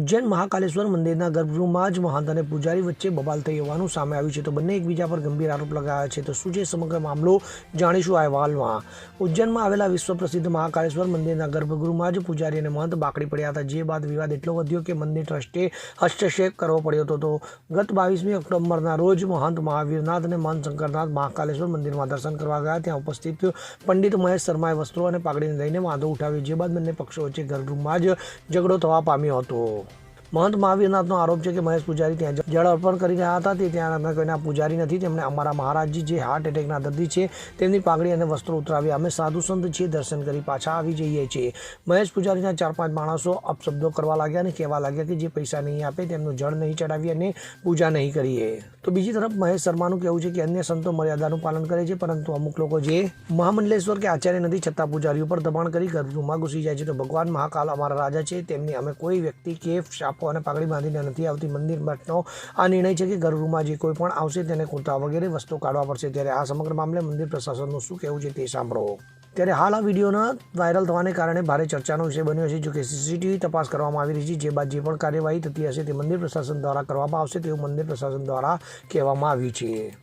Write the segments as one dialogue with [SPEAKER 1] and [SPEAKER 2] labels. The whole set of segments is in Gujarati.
[SPEAKER 1] ઉજ્જૈન મહાકાલેશ્વર મંદિરના ગર્ભગૃહમાં જ મહંત અને પૂજારી વચ્ચે બબાલ થઈ હોવાનું સામે આવ્યું છે. તો બંને એકબીજા પર ગંભીર આરોપ લગાવ્યા છે. તો શું છે સમગ્ર મામલો જાણીશું આ અહેવાલમાં. ઉજ્જૈનમાં આવેલા વિશ્વ પ્રસિદ્ધ મહાકાલેશ્વર મંદિરના ગર્ભગૃહમાં જ પૂજારી અને મહંત બાકડી પડ્યા હતા. જે બાદ વિવાદ એટલો વધ્યો કે મંદિર ટ્રસ્ટે હસ્તક્ષેપ કરવો પડ્યો હતો. તો ગત બાવીસમી ઓક્ટોબરના રોજ મહંત મહાવીરનાથ અને મહંત શંકરનાથ મહાકાલેશ્વર મંદિરમાં દર્શન કરવા ગયા. ત્યાં ઉપસ્થિત પંડિત મહેશ શર્માએ વસ્ત્રો અને પાઘડીને લઈને વાંધો ઉઠાવ્યો. જે બાદ બંને પક્ષો વચ્ચે ગર્ભગૃહમાં જ ઝઘડો થવા પામ્યો હતો. મહંત મહાવીરનાથનો આરોપ છે કે મહેશ પૂજારી ત્યાં જળ અર્પણ કરી રહ્યા હતા. તે ત્યાં કોઈના પૂજારી નથી. તેમણે અમારા મહારાજજી જે હાર્ટ એટેકના દર્દી છે, તેમની પાઘડી અને વસ્ત્રો ઉતરાવ્યા અમે સાધુ સંત છીએ, દર્શન કરી પાછા આવી જઈએ છીએ. મહેશ પૂજારીના ચાર પાંચ માણસો અપશબ્દો કરવા લાગ્યા અને કહેવા લાગ્યા કે જે પૈસા નહીં આપે, તેમનું જળ નહીં ચડાવીએ અને પૂજા નહીં કરીએ. તો બીજી તરફ મહેશ શર્માનું કહેવું છે કે અન્ય સંતો મર્યાદાનું પાલન કરે છે, પરંતુ અમુક લોકો જે મહામંડલેશ્વર કે આચાર્ય નથી, છતાં પૂજારીઓ પર દબાણ કરી ગર્ભગૃહમાં ઘૂસી જાય છે. તો ભગવાન મહાકાલ અમારા રાજા છે. તેમની અમે કોઈ વ્યક્તિ કે શાપો અને પાઘડી બાંધીને નથી આવતી મંદિર. મઠનો આ નિર્ણય છે કે ગર્ભગૃહમાં જે કોઈ પણ આવશે તેને કુર્તા વગેરે વસ્તુ કાઢવા પડશે. ત્યારે આ સમગ્ર મામલે મંદિર પ્રશાસનનું શું કહેવું છે તે સાંભળો. ત્યારે હાલ આ વિડીયોના વાયરલ થવાને કારણે ભારે ચર્ચાનો વિષય બન્યો છે. જો કે સીસીટીવી તપાસ કરવામાં આવી રહી છે. જે બાદ જે પણ કાર્યવાહી થતી હશે તે મંદિર પ્રશાસન દ્વારા કરવામાં આવશે તેવું મંદિર પ્રશાસન દ્વારા કહેવામાં આવ્યું છે.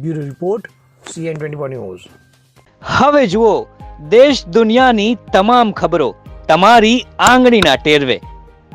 [SPEAKER 1] Bureau report CN twenty news.
[SPEAKER 2] હવે જુઓ, દેશ દુનિયાની તમામ ખબરો તમારી આંગળીના ટેરવે.